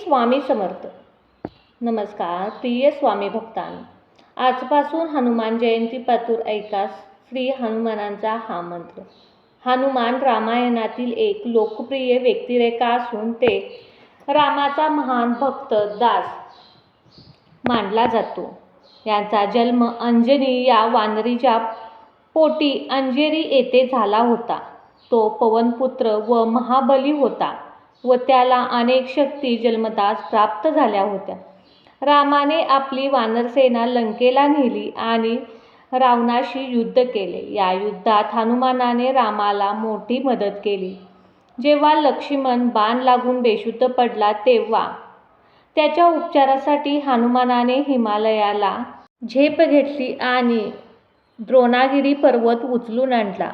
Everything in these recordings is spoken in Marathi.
स्वामी समर्थ. नमस्कार प्रिय स्वामी भक्तान. आजपासून हनुमान जयंती पातूर ऐकास श्री हनुमानांचा हा मंत्र. हनुमान रामायणातील एक लोकप्रिय व्यक्तिरेखा असून ते रामाचा महान भक्त दास मानला जातो. यांचा जन्म अंजनी या वानरीच्या पोटी अंजेरी येथे झाला होता. तो पवनपुत्र व महाबली होता. व त्याला अनेक शक्ती जन्मताच प्राप्त झाल्या होत्या. रामाने आपली वानरसेना लंकेला नेली आणि रावणाशी युद्ध केले. या युद्धात हनुमानाने रामाला मोठी मदत केली. जेव्हा लक्ष्मण बाण लागून बेशुद्ध पडला तेव्हा त्याच्या उपचारासाठी हनुमानाने हिमालयाला झेप घेतली आणि द्रोणागिरी पर्वत उचलून आणला.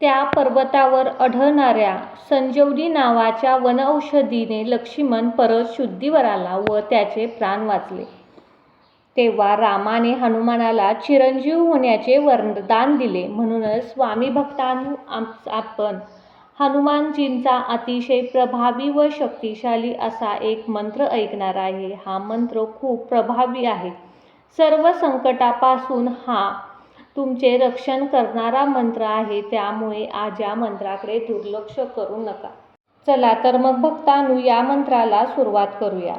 त्या पर्वतावर आढळणाऱ्या संजीवनी नावाच्या वनौषधीने लक्ष्मण परत शुद्धीवर आला व त्याचे प्राण वाचले. तेव्हा रामाने हनुमानाला चिरंजीव होण्याचे वरदान दिले. म्हणूनच स्वामी भक्तांनो आपण हनुमानजींचा अतिशय प्रभावी व शक्तिशाली असा एक मंत्र ऐकणार आहे. हा मंत्र खूप प्रभावी आहे. सर्व संकटापासून हा तुमचे रक्षण करणारा मंत्र आहे त्यामुळे आज या मंत्राकडे दुर्लक्ष करू नका. चला तर मग भक्तांनो या मंत्राला सुरुवात करूया.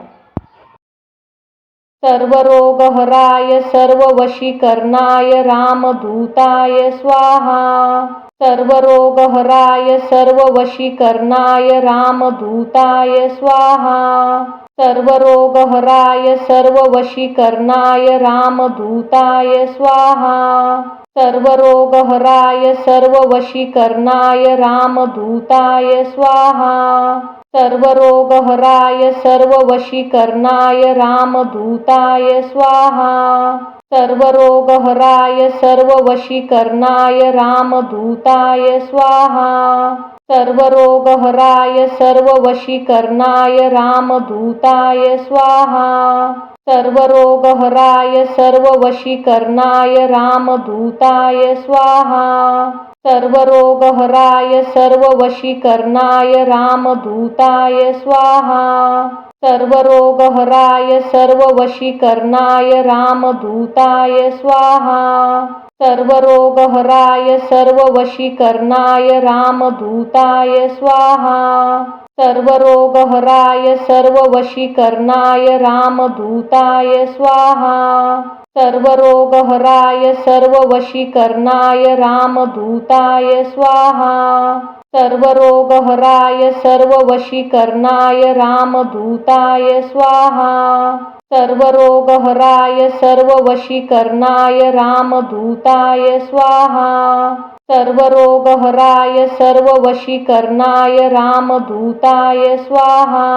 सर्वरोगहराय सर्ववशीकरणाय रामदूताय स्वाहा. सर्वरोगहराय सर्ववशीकरणाय रामदूताय स्वाहा. सर्वरोगहराय, सर्ववशीकरणाय, रामदूताय, स्वाहा। सर्वरोगहराय, सर्ववशीकरणाय, रामदूताय, स्वाहा। सर्वरोगहराय, सर्ववशीकरणाय, रामदूताय, स्वाहा। सर्वरोगहराय, सर्ववशीकरणाय, रामदूताय, स्वाहा। सर्वरोगहराय, सर्ववशीकरणाय, रामदूताय, स्वाहा। सर्वरोगहराय, सर्ववशीकरणाय, रामदूताय, स्वाहा। सर्वरोगहराय, सर्ववशीकरणाय, रामदूताय, स्वाहा। सर्वरोगहराय, सर्ववशीकरणाय, रामदूताय, स्वाहा। सर्वरोगहराय सर्ववशीकरणाय रामदूताय स्वाहा. सर्वरोगहराय सर्ववशीकरणाय रामदूताय स्वाहा. सर्वरोगहराय सर्ववशीकरणाय रामदूताय स्वाहा. सर्वरोगहराय सर्ववशीकरणाय रामदूताय स्वाहा. सर्वरोगहराय सर्ववशीकरणाय रामदूताय स्वाहा। सर्वरोगहराय सर्ववशीकरणाय रामदूताय स्वाहा।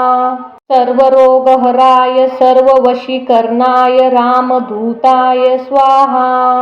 सर्वरोगहराय सर्ववशीकरणाय रामदूताय स्वाहा।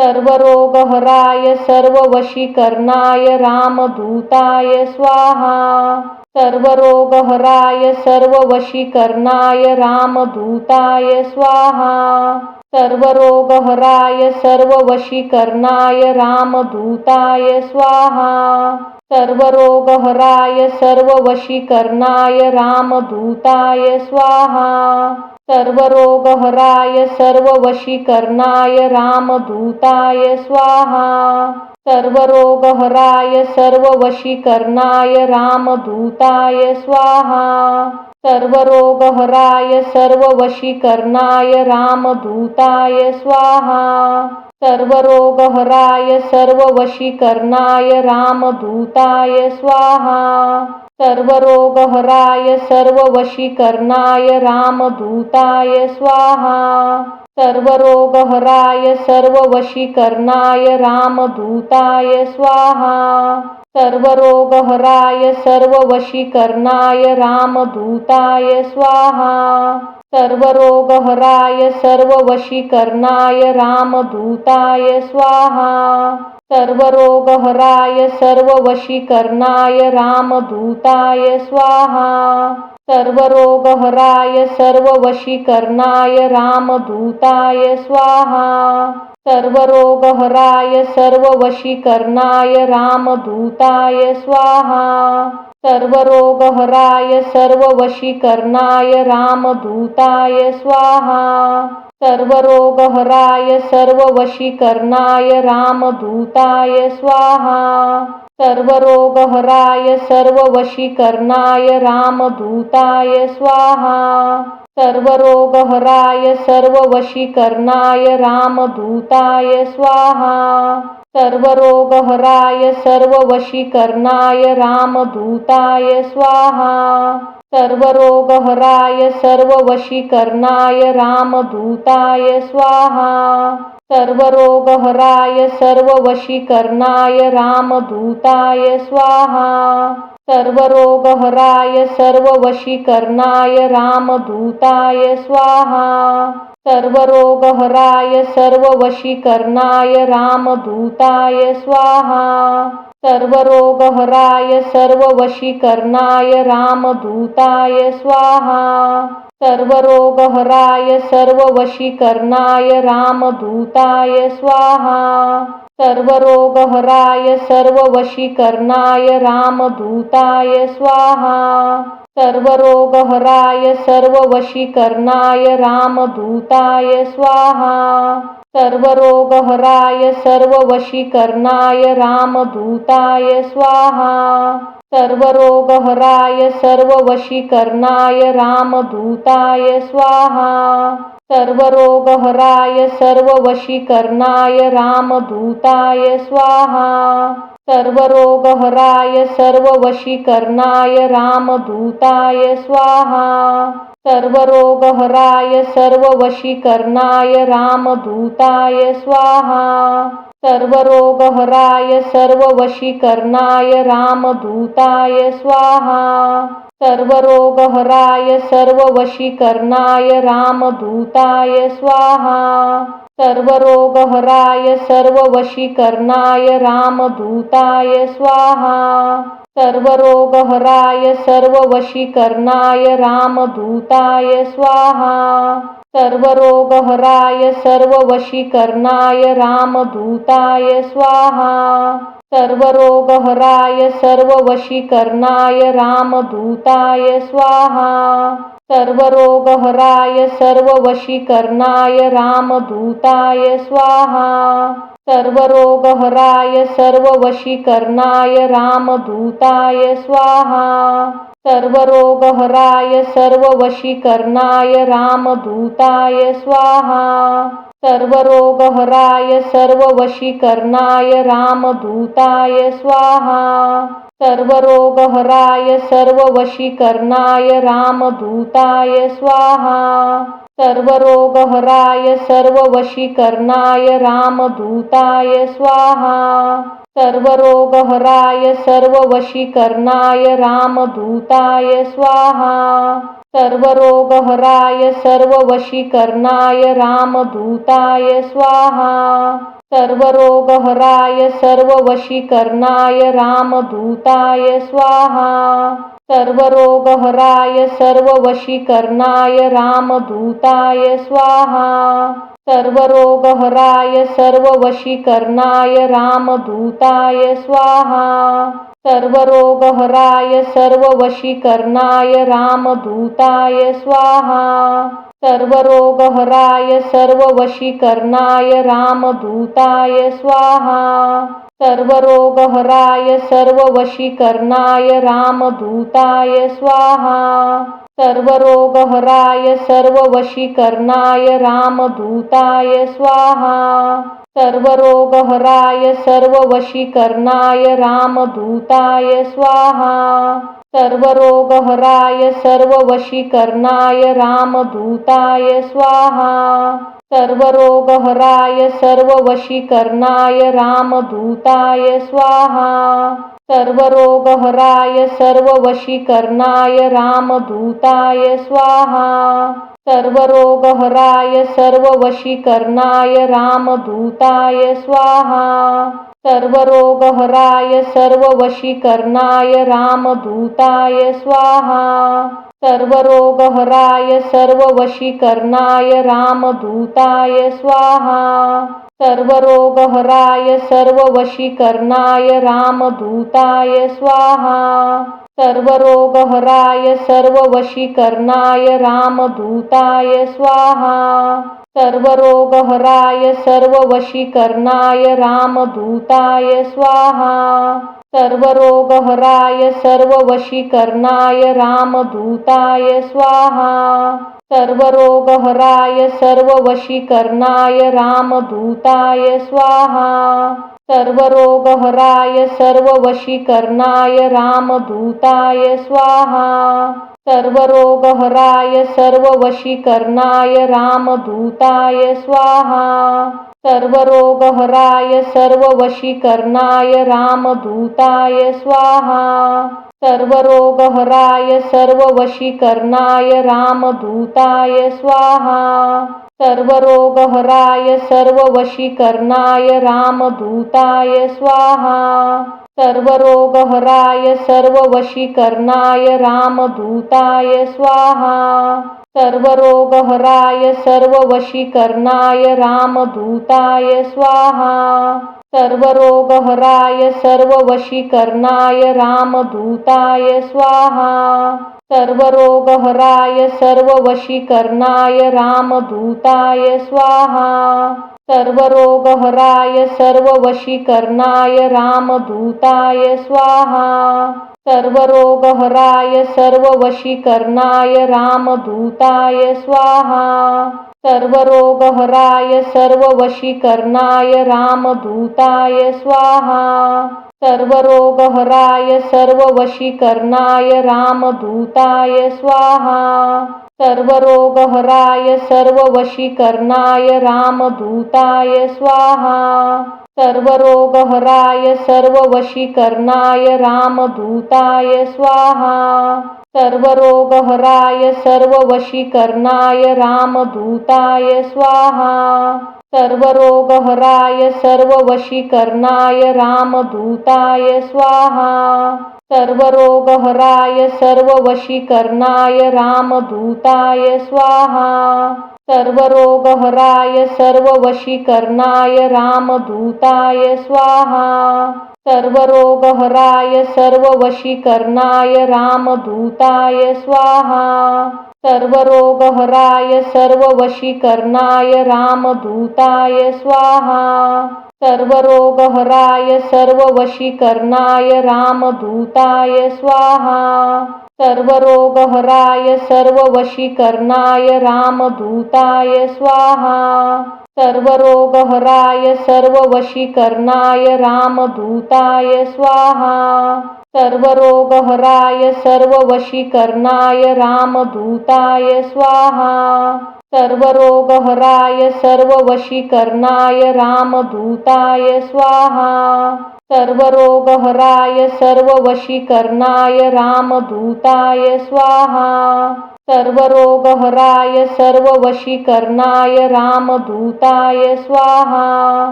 सर्वरोगहराय सर्ववशीकरणाय रामदूताय स्वाहा. सर्वरोगहराय सर्ववशीकरणाय रामदूताय स्वाहा. सर्वरोगहराय सर्ववशीकरणाय रामदूताय स्वाहा. सर्वरोगहराय सर्ववशीकरणाय रामदूताय स्वाहा. सर्वरोगहराय सर्ववशीकरणाय रामदूताय स्वाहा. सर्वरोगहराय सर्ववशीकरणाय रामदूताय स्वाहा. सर्वरोगहराय सर्ववशीकरणाय रामदूताय स्वाहा. सर्वरोगहराय सर्ववशीकरणाय रामदूताय स्वाहा. सर्वरोगहराय सर्ववशीकरणाय रामदूताय स्वाहा. सर्वरोगहराय सर्ववशीकरणाय रामदूताय स्वाहा. सर्वरोगहराय सर्ववशीकरणाय रामदूताय स्वाहा. सर्वरोगहराय सर्ववशीकरणाय रामदूताय स्वाहा. सर्वरोगहराय, सर्ववशीकरणाय, रामदूताय, स्वाहा। सर्वरोगहराय, सर्ववशीकरणाय, रामदूताय, स्वाहा। सर्वरोगहराय, सर्ववशीकरणाय, रामदूताय, स्वाहा। सर्वरोगहराय, सर्ववशीकरणाय, रामदूताय, स्वाहा। सर्वरोगहराय, सर्ववशीकरणाय, रामदूताय, स्वाहा। सर्वरोगहराय, सर्ववशीकरणाय, रामदूताय, स्वाहा। सर्वरोगहराय, सर्ववशीकरणाय, रामदूताय, स्वाहा। सर्वरोगहराय, सर्ववशीकरणाय, रामदूताय, स्वाहा। सर्वरोगहराय, सर्ववशीकरणाय, रामदूताय, स्वाहा। सर्वरोगहराय, सर्ववशीकरणाय, रामदूताय, स्वाहा। सर्वरोगहराय, सर्ववशीकरणाय, रामदूताय, स्वाहा। सर्वरोगहराय, सर्ववशीकरणाय, रामदूताय, स्वाहा। सर्वरोगहराय सर्ववशीकरणाय रामदूताय स्वाहा. सर्वरोगहराय सर्ववशीकरणाय रामदूताय स्वाहा. सर्वरोगहराय सर्ववशीकरणाय रामदूताय स्वाहा. सर्वरोगहराय सर्ववशीकरणाय रामदूताय स्वाहा. सर्वरोगहराय, सर्ववशीकरणाय, रामदूताय, स्वाहा। सर्वरोगहराय, सर्ववशीकरणाय, रामदूताय, स्वाहा। सर्वरोगहराय, सर्ववशीकरणाय, रामदूताय, स्वाहा। सर्वरोगहराय, सर्ववशीकरणाय, रामदूताय, स्वाहा। सर्वरोगहराय, सर्ववशीकरणाय, रामदूताय, स्वाहा। सर्वरोगहराय, सर्ववशीकरणाय, रामदूताय, स्वाहा। सर्वरोगहराय, सर्ववशीकरणाय, रामदूताय, स्वाहा। सर्वरोगहराय, सर्ववशीकरणाय, रामदूताय, स्वाहा। सर्वरोगहराय, सर्ववशीकरणाय, रामदूताय, स्वाहा। सर्वरोगहराय, सर्ववशीकरणाय, रामदूताय, स्वाहा। सर्वरोगहराय, सर्ववशीकरणाय, रामदूताय, स्वाहा। सर्वरोगहराय, सर्ववशीकरणाय, रामदूताय, स्वाहा। सर्वरोगहराय सर्ववशीकरणाय रामदूताय स्वाहा. सर्वरोगहराय सर्ववशीकरणाय रामदूताय स्वाहा. सर्वरोगहराय सर्ववशीकरणाय रामदूताय स्वाहा. सर्वरोगहराय सर्ववशीकरणाय रामदूताय स्वाहा. सर्वरोगहराय सर्ववशीकरणाय रामदूताय स्वाहा. सर्वरोगहराय सर्ववशीकरणाय रामदूताय स्वाहा. सर्वरोगहराय सर्ववशीकरणाय रामदूताय स्वाहा. सर्वरोगहराय सर्ववशीकरणाय रामदूताय स्वाहा. सर्वरोगहराय सर्ववशीकरणाय रामदूताय स्वाहा. सर्वरोगहराय सर्ववशीकरणाय रामदूताय स्वाहा. सर्वरोगहराय सर्ववशीकरणाय रामदूताय स्वाहा. सर्वरोगहराय सर्ववशीकरणाय रामदूताय स्वाहा. सर्वरोगहराय, सर्ववशीकरणाय, रामदूताय, स्वाहा। सर्वरोगहराय, सर्ववशीकरणाय, रामदूताय, स्वाहा। सर्वरोगहराय, सर्ववशीकरणाय, रामदूताय, स्वाहा। सर्वरोगहराय, सर्ववशीकरणाय, रामदूताय, स्वाहा। सर्वरोगहराय, सर्ववशीकरणाय, रामदूताय, स्वाहा। सर्वरोगहराय, सर्ववशीकरणाय, रामदूताय, स्वाहा। सर्वरोगहराय, सर्ववशीकरणाय, रामदूताय, स्वाहा। सर्वरोगहराय, सर्ववशीकरणाय, रामदूताय, स्वाहा। सर्वरोगहराय, सर्ववशीकरणाय, रामदूताय, स्वाहा। सर्वरोगहराय, सर्ववशीकरणाय, रामदूताय, स्वाहा। सर्वरोगहराय, सर्ववशीकरणाय, रामदूताय, स्वाहा। सर्वरोगहराय, सर्ववशीकरणाय, रामदूताय, स्वाहा। सर्वरोगहराय सर्ववशीकरणाय रामदूताय स्वाहा. सर्वरोगहराय सर्ववशीकरणाय रामदूताय स्वाहा. सर्वरोगहराय सर्ववशीकरणाय रामदूताय स्वाहा. सर्वरोगहराय सर्ववशीकरणाय रामदूताय स्वाहा. सर्वरोगहराय, सर्ववशीकरणाय, रामदूताय, स्वाहा। सर्वरोगहराय, सर्ववशीकरणाय, रामदूताय, स्वाहा। सर्वरोगहराय, सर्ववशीकरणाय, रामदूताय, स्वाहा। सर्वरोगहराय, सर्ववशीकरणाय, रामदूताय, स्वाहा। सर्वरोगहराय, सर्ववशीकरणाय, रामदूताय, स्वाहा। सर्वरोगहराय, सर्ववशीकरणाय, रामदूताय, स्वाहा। सर्वरोगहराय, सर्ववशीकरणाय, रामदूताय, स्वाहा। सर्वरोगहराय, सर्ववशीकरणाय, रामदूताय, स्वाहा। सर्वरोगहराय सर्ववशीकरणाय रामदूताय स्वाहा. सर्वरोगहराय सर्ववशीकरणाय रामदूताय स्वाहा. सर्वरोगहराय सर्ववशीकरणाय रामदूताय स्वाहा. सर्वरोगहराय सर्ववशीकरणाय रामदूताय स्वाहा. सर्वरोगहराय सर्ववशीकरणाय रामदूताय स्वाहा. सर्वरोगहराय सर्ववशीकरणाय रामदूताय स्वाहा. सर्वरोगहराय सर्ववशीकरणाय रामदूताय स्वाहा. सर्वरोगहराय सर्ववशीकरणाय रामदूताय स्वाहा. सर्वरोगहराय सर्ववशीकरणाय रामधूताय स्वाहा. सर्वरोगहराय सर्ववशीकरणाय रामधूताय स्वाहा. सर्वरोगहराय सर्ववशीकरणाय रामधूताय स्वाहा. सर्वरोगहराय सर्ववशीकरणाय रामधूताय स्वाहा. सर्वरोगहराय सर्ववशीकरणाय रामदूताय स्वाहा. सर्वरोगहराय सर्ववशीकरणाय रामदूताय स्वाहा. सर्वरोगहराय सर्ववशीकरणाय रामदूताय स्वाहा. सर्वरोगहराय सर्ववशीकरणाय रामदूताय स्वाहा. सर्वरोगहराय सर्ववशीकरणाय रामदूताय स्वाहा. सर्वरोगहराय सर्ववशीकरणाय रामदूताय स्वाहा.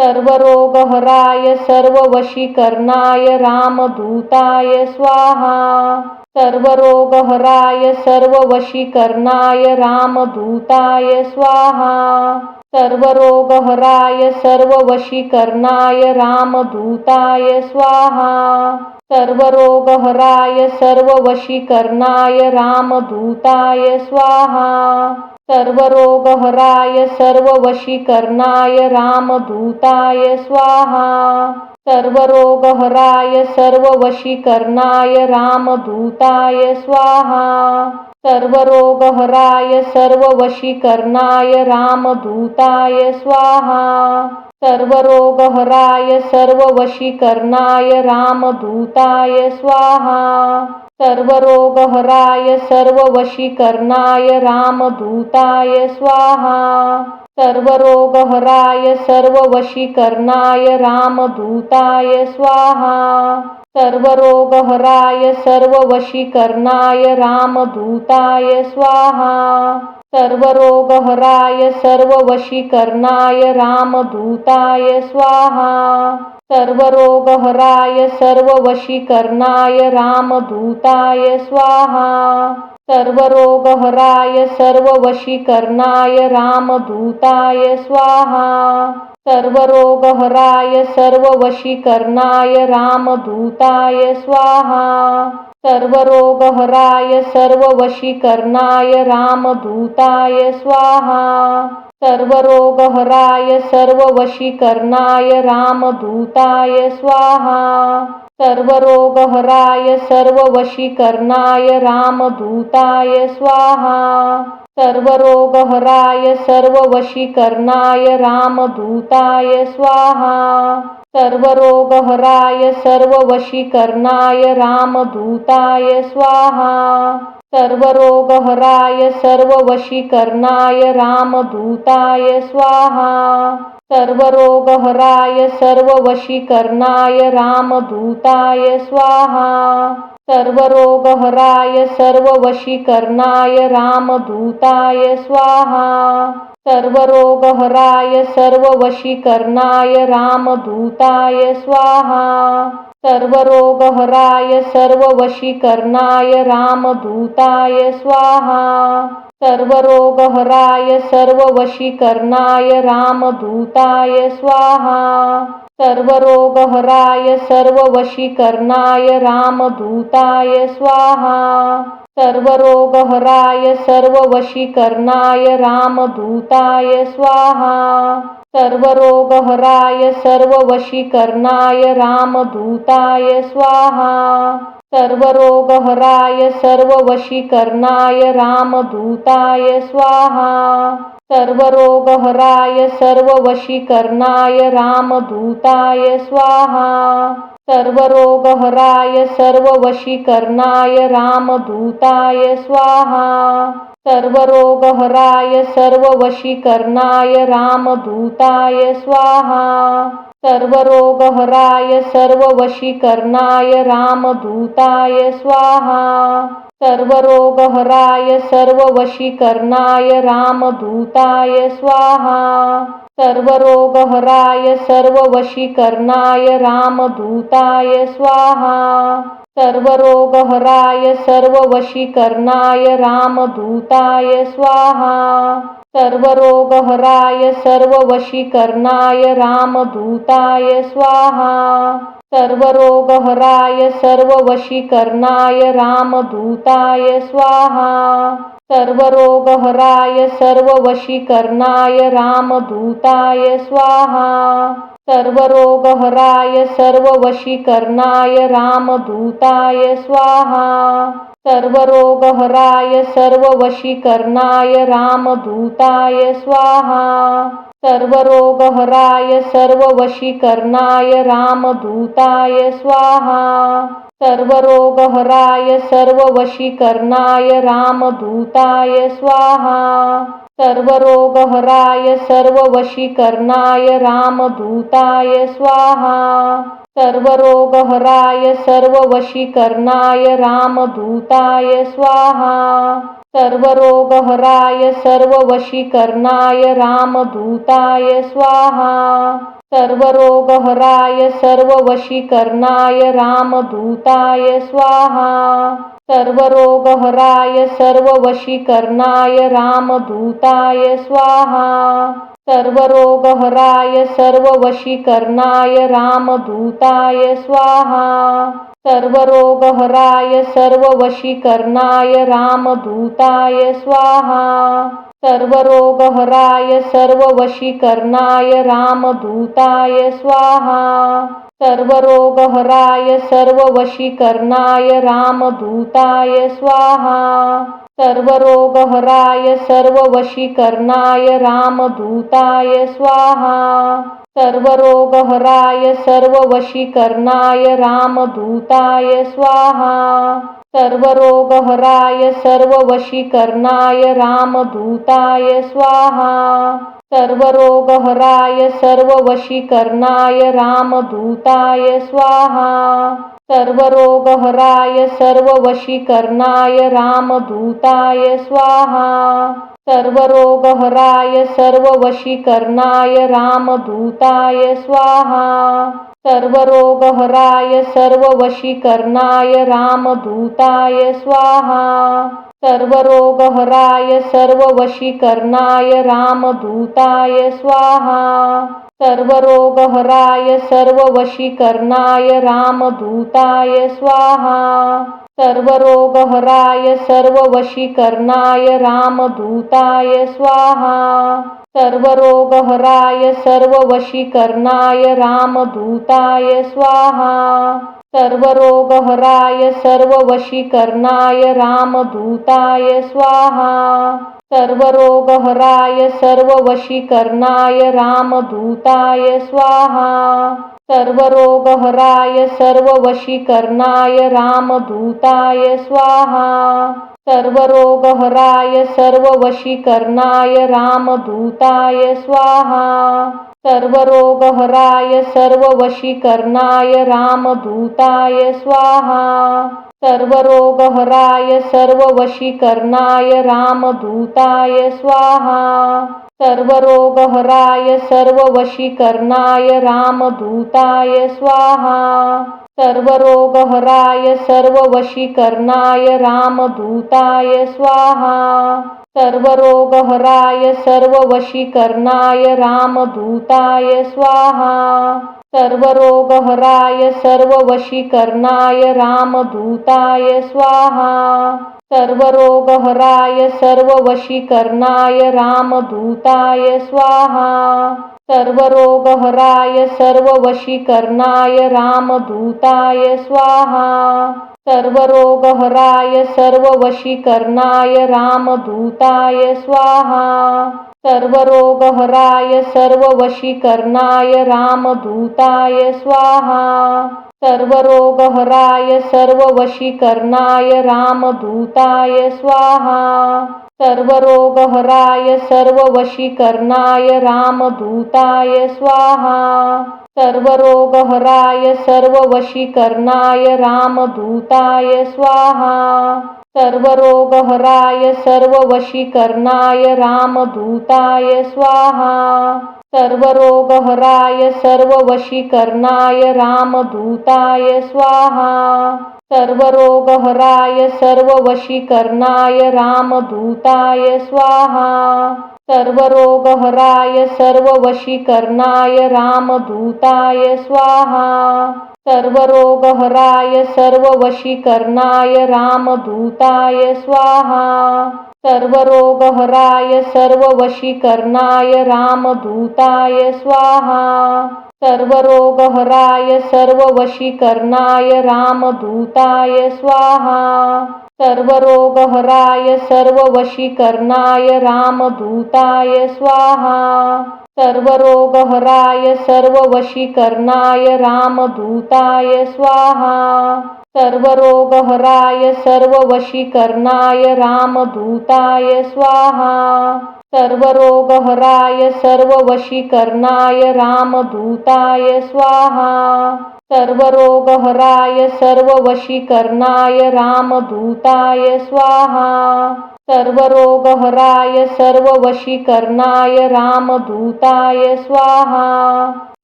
सर्वरोगहराय सर्ववशीकरणाय रामदूताय स्वाहा. सर्वरोगहराय सर्ववशीकरणाय रामदूताय स्वाहा. सर्वरोगहराय, सर्ववशीकरणाय, रामदूताय, स्वाहा। सर्वरोगहराय, सर्ववशीकरणाय, रामदूताय, स्वाहा। सर्वरोगहराय, सर्ववशीकरणाय, रामदूताय, स्वाहा। सर्वरोगहराय, सर्ववशीकरणाय, रामदूताय, स्वाहा। सर्वरोगहराय, सर्ववशीकरणाय, रामदूताय, स्वाहा। सर्वरोगहराय, सर्ववशीकरणाय, रामदूताय, स्वाहा। सर्वरोगहराय, सर्ववशीकरणाय, रामदूताय, स्वाहा। सर्वरोगहराय, सर्ववशीकरणाय, रामदूताय, स्वाहा। सर्वरोगहराय, सर्ववशीकरणाय, रामदूताय, स्वाहा। सर्वरोगहराय, सर्ववशीकरणाय, रामदूताय, स्वाहा। सर्वरोगहराय, सर्ववशीकरणाय, रामदूताय, स्वाहा। सर्वरोगहराय, सर्ववशीकरणाय, रामदूताय, स्वाहा। सर्वरोगहराय, सर्ववशीकरणाय, रामदूताय, स्वाहा। सर्वरोगहराय, सर्ववशीकरणाय, रामदूताय, स्वाहा। सर्वरोगहराय, सर्ववशीकरणाय, रामदूताय, स्वाहा। सर्वरोगहराय, सर्ववशीकरणाय, रामदूताय, स्वाहा। सर्वरोगहराय, सर्ववशीकरणाय, रामदूताय, स्वाहा। सर्वरोगहराय, सर्ववशीकरणाय, रामदूताय, स्वाहा। सर्वरोगहराय, सर्ववशीकरणाय, रामदूताय, स्वाहा। सर्वरोगहराय, सर्ववशीकरणाय, रामदूताय, स्वाहा। सर्वरोगहराय, सर्ववशीकरणाय, रामदूताय, स्वाहा। सर्वरोगहराय, सर्ववशीकरणाय, रामदूताय, स्वाहा। सर्वरोगहराय, सर्ववशीकरणाय, रामदूताय, स्वाहा। सर्वरोगहराय, सर्ववशीकरणाय, रामदूताय, स्वाहा। सर्वरोगहराय सर्ववशीकरणाय रामदूताय स्वाहा. सर्वरोगहराय सर्ववशीकरणाय रामदूताय स्वाहा. सर्वरोगहराय सर्ववशीकरणाय रामदूताय स्वाहा. सर्वरोगहराय सर्ववशीकरणाय रामदूताय स्वाहा. सर्वरोगहराय सर्ववशीकरणाय रामधूताय स्वाहा. सर्वरोगहराय सर्ववशीकरणाय रामधूताय स्वाहा. सर्वरोगहराय सर्ववशीकरणाय रामधूताय स्वाहा. सर्वरोगहराय सर्ववशीकरणाय रामधूताय स्वाहा. सर्वरोगहराय सर्ववशीकरणाय रामदूताय स्वाहा. सर्वरोगहराय सर्ववशीकरणाय रामदूताय स्वाहा. सर्वरोगहराय सर्ववशीकरणाय रामदूताय स्वाहा. सर्वरोगहराय सर्ववशीकरणाय रामदूताय स्वाहा. सर्वरोगहराय सर्ववशीकरणाय रामदूताय स्वाहा. सर्वरोगहराय सर्ववशीकरणाय रामदूताय स्वाहा. सर्वरोगहराय सर्ववशीकरणाय रामदूताय स्वाहा. सर्वरोगहराय सर्ववशीकरणाय रामदूताय स्वाहा. सर्वरोगहराय सर्ववशीकरणाय रामदूताय स्वाहा. सर्वरोगहराय सर्ववशीकरणाय रामदूताय स्वाहा. सर्वरोगहराय सर्ववशीकरणाय रामदूताय स्वाहा. सर्वरोगहराय सर्ववशीकरणाय रामदूताय स्वाहा. सर्वरोगहराय, सर्ववशीकरणाय, रामदूताय, स्वाहा। सर्वरोगहराय, सर्ववशीकरणाय, रामदूताय, स्वाहा। सर्वरोगहराय, सर्ववशीकरणाय, रामदूताय, स्वाहा। सर्वरोगहराय, सर्ववशीकरणाय, रामदूताय, स्वाहा। सर्वरोगहराय, सर्ववशीकरणाय, रामदूताय, स्वाहा। सर्वरोगहराय, सर्ववशीकरणाय, रामदूताय, स्वाहा। सर्वरोगहराय, सर्ववशीकरणाय, रामदूताय, स्वाहा। सर्वरोगहराय, सर्ववशीकरणाय, रामदूताय, स्वाहा। सर्वरोगहराय, सर्ववशीकरणाय, रामदूताय, स्वाहा। सर्वरोगहराय, सर्ववशीकरणाय, रामदूताय, स्वाहा। सर्वरोगहराय, सर्ववशीकरणाय, रामदूताय, स्वाहा। सर्वरोगहराय, सर्ववशीकरणाय, रामदूताय, स्वाहा। सर्वरोगहराय, सर्ववशीकरणाय, रामदूताय, स्वाहा। सर्वरोगहराय, सर्ववशीकरणाय, रामदूताय, स्वाहा। सर्वरोगहराय, सर्ववशीकरणाय, रामदूताय, स्वाहा। सर्वरोगहराय, सर्ववशीकरणाय, रामदूताय, स्वाहा। सर्वरोगहराय सर्ववशीकरणाय रामदूताय स्वाहा. सर्वरोगहराय सर्ववशीकरणाय रामदूताय स्वाहा. सर्वरोगहराय सर्ववशीकरणाय रामदूताय स्वाहा. सर्वरोगहराय सर्ववशीकरणाय रामदूताय स्वाहा. सर्वरोगहराय सर्ववशीकरणाय रामदूताय स्वाहा. सर्वरोगहराय सर्ववशीकरणाय रामदूताय स्वाहा. सर्वरोगहराय सर्ववशीकरणाय रामदूताय स्वाहा. सर्वरोगहराय सर्ववशीकरणाय रामदूताय स्वाहा. सर्वरोगहराय सर्ववशीकरणाय रामधूताय स्वाहा. सर्वरोगहराय सर्ववशीकरणाय रामधूताय स्वाहा. सर्वरोगहराय सर्ववशीकरणाय रामधूताय स्वाहा. सर्वरोगहराय सर्ववशीकरणाय रामधूताय स्वाहा. सर्वरोगहराय सर्ववशीकरणाय रामदूताय स्वाहा. सर्वरोगहराय सर्ववशीकरणाय रामदूताय स्वाहा. सर्वरोगहराय सर्ववशीकरणाय रामदूताय स्वाहा. सर्वरोगहराय सर्ववशीकरणाय रामदूताय स्वाहा. सर्वरोगहराय सर्ववशीकरणाय रामदूताय स्वाहा. सर्वरोगहराय सर्ववशीकरणाय रामदूताय स्वाहा. सर्वरोगहराय सर्ववशीकरणाय रामदूताय स्वाहा. सर्वरोगहराय सर्ववशीकरणाय रामदूताय स्वाहा. सर्वरोगहराय सर्ववशीकरणाय रामदूताय स्वाहा. सर्वरोगहराय सर्ववशीकरणाय रामदूताय स्वाहा. सर्वरोगहराय सर्ववशीकरणाय रामदूताय स्वाहा. सर्वरोगहराय सर्ववशीकरणाय रामदूताय स्वाहा. सर्वरोगहराय सर्ववशीकरणाय रामदूताय स्वाहा. सर्वरोगहराय सर्ववशीकरणाय रामदूताय स्वाहा. सर्वरोगहराय सर्ववशीकरणाय रामदूताय स्वाहा. सर्वरोगहराय सर्ववशीकरणाय रामदूताय स्वाहा. सर्वरोगहराय सर्ववशीकरणाय रामदूताय स्वाहा. सर्वरोगहराय सर्ववशीकरणाय रामदूताय स्वाहा. सर्वरोगहराय सर्ववशीकरणाय रामदूताय स्वाहा. सर्वरोगहराय सर्ववशीकरणाय रामदूताय स्वाहा.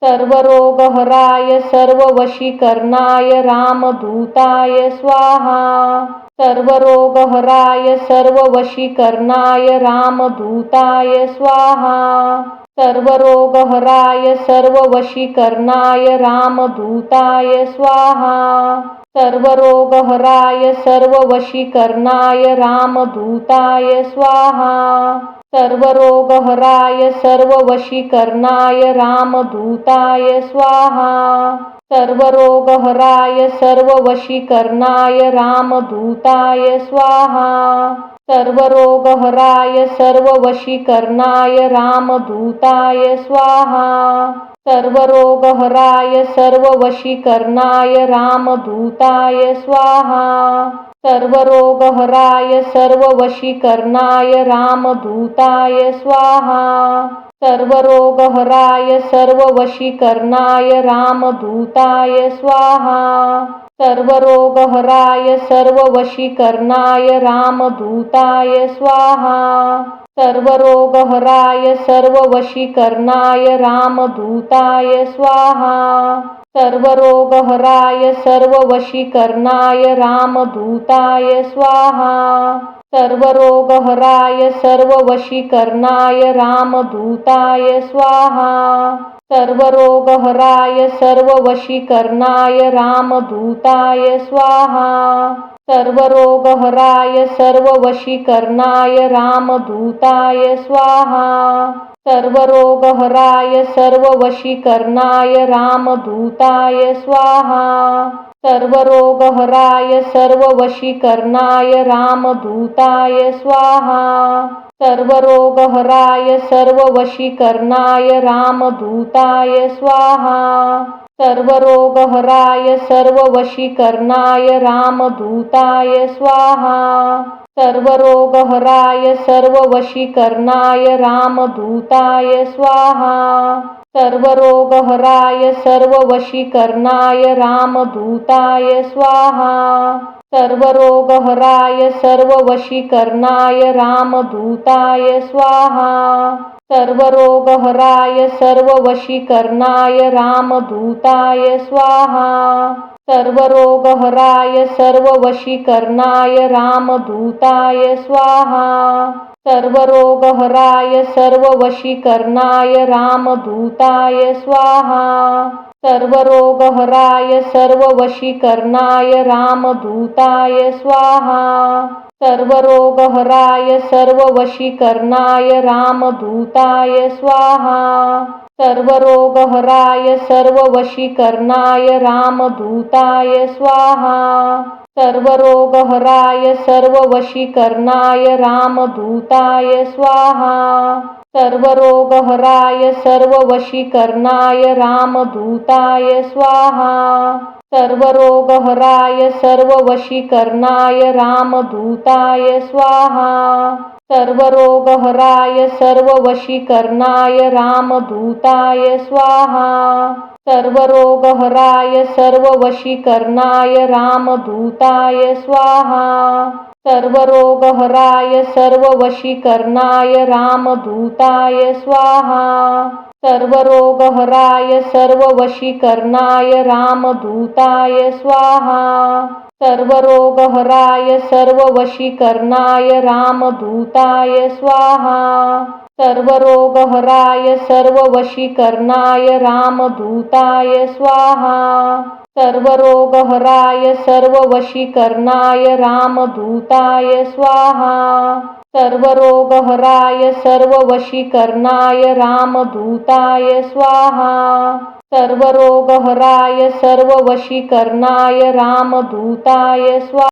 सर्वरोगहराय, सर्ववशीकरणाय, रामदूताय स्वाहा। सर्वरोगहराय, सर्ववशीकरणाय, रामदूताय स्वाहा। सर्वरोगहराय, सर्ववशीकरणाय, रामदूताय स्वाहा। सर्वरोगहराय, सर्ववशीकरणाय, रामदूताय स्वाहा। सर्वरोगहराय सर्ववशीकरणाय रामदूताय स्वाहा. सर्वरोगहराय सर्ववशीकरणाय रामदूताय स्वाहा. सर्वरोगहराय सर्ववशीकरणाय रामदूताय स्वाहा. सर्वरोगहराय सर्ववशीकरणाय रामदूताय स्वाहा. सर्वरोगहराय सर्ववशीकरणाय रामदूताय स्वाहा. सर्वरोगहराय सर्ववशीकरणाय रामदूताय स्वाहा. सर्वरोगहराय सर्ववशीकरणाय रामदूताय स्वाहा. सर्वरोगहराय सर्ववशीकरणाय रामदूताय स्वाहा. सर्वरोगहराय सर्ववशीकरणाय रामदूताय स्वाहा. सर्वरोगहराय सर्ववशीकरणाय रामदूताय स्वाहा. सर्वरोगहराय सर्ववशीकरणाय रामदूताय स्वाहा. सर्वरोगहराय सर्ववशीकरणाय रामदूताय स्वाहा. सर्वरोगहराय सर्ववशीकरणाय रामदूताय स्वाहा. सर्वरोगहराय सर्ववशीकरणाय रामदूताय स्वाहा. सर्वरोगहराय सर्ववशीकरणाय रामदूताय स्वाहा. सर्वरोगहराय सर्ववशीकरणाय रामदूताय स्वाहा. सर्वरोगहराय सर्ववशीकरणाय रामदूताय स्वाहा. सर्वरोगहराय सर्ववशीकरणाय रामदूताय स्वाहा. सर्वरोगहराय सर्ववशीकरणाय रामदूताय स्वाहा. सर्वरोगहराय सर्ववशीकरणाय रामदूताय स्वाहा. सर्वरोगहराय सर्ववशीकरणाय रामदूताय स्वाहा. सर्वरोगहराय सर्ववशीकरणाय रामदूताय स्वाहा. सर्वरोगहराय सर्ववशीकरणाय रामदूताय स्वाहा. सर्वरोगहराय सर्ववशीकरणाय रामदूताय स्वाहा. सर्वरोगहराय सर्ववशीकरणाय रामदूताय स्वाहा. सर्वरोगहराय सर्ववशीकरणाय रामदूताय स्वाहा. सर्वरोगहराय सर्ववशीकरणाय रामदूताय स्वाहा. सर्वरोगहराय सर्ववशीकरणाय रामदूताय स्वाहा. सर्वरोगहराय सर्ववशीकरणाय रामदूताय स्वाहा. सर्वरोगहराय सर्ववशीकरणाय रामदूताय स्वाहा. सर्वरोगहराय सर्ववशीकरणाय रामदूताय स्वाहा. सर्वरोगहराय सर्ववशीकरणाय रामदूताय स्वाहा. सर्वरोगहराय, सर्ववशीकरणाय, रामदूताय, स्वाहा। सर्वरोगहराय, सर्ववशीकरणाय, रामदूताय, स्वाहा। सर्वरोगहराय, सर्ववशीकरणाय, रामदूताय, स्वाहा। सर्वरोगहराय, सर्ववशीकरणाय, रामदूताय, स्वाहा। सर्वरोगहराय सर्ववशीकरणाय रामदूताय स्वाहा